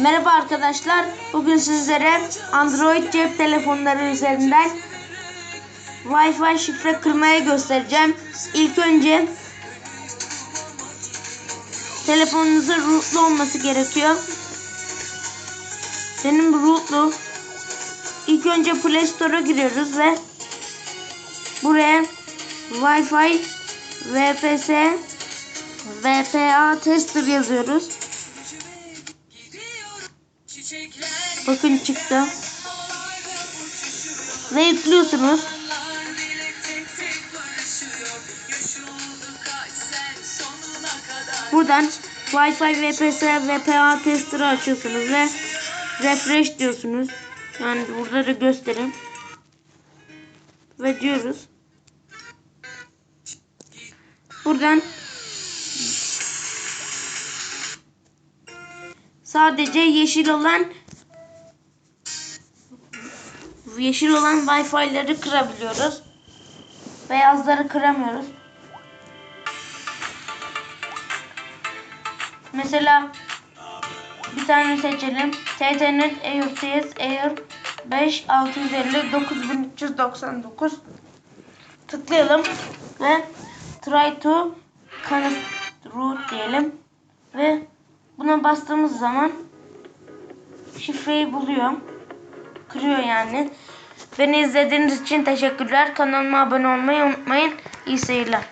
Merhaba arkadaşlar. Bugün sizlere Android cep telefonları üzerinden Wi-Fi şifre kırmayı göstereceğim. İlk önce telefonunuzun rootlu olması gerekiyor. Benim rootlu. İlk önce Play Store'a giriyoruz ve buraya Wi-Fi VPS VPA tester yazıyoruz. Bakın çıktı. Ve yüklüyorsunuz. Buradan Wi-Fi VPS VPA tester'ı açıyorsunuz ve refresh diyorsunuz. Yani burada da gösterin. Ve diyoruz. Buradan sadece yeşil olan yeşil olan Wi-Fi'leri kırabiliyoruz. Beyazları kıramıyoruz. Mesela bir tane seçelim. TTNet Air TS Air 5 650 9399 tıklayalım ve try to connect root diyelim ve buna bastığımız zaman şifreyi buluyor. Kırıyor yani. Beni izlediğiniz için teşekkürler. Kanalıma abone olmayı unutmayın. İyi seyirler.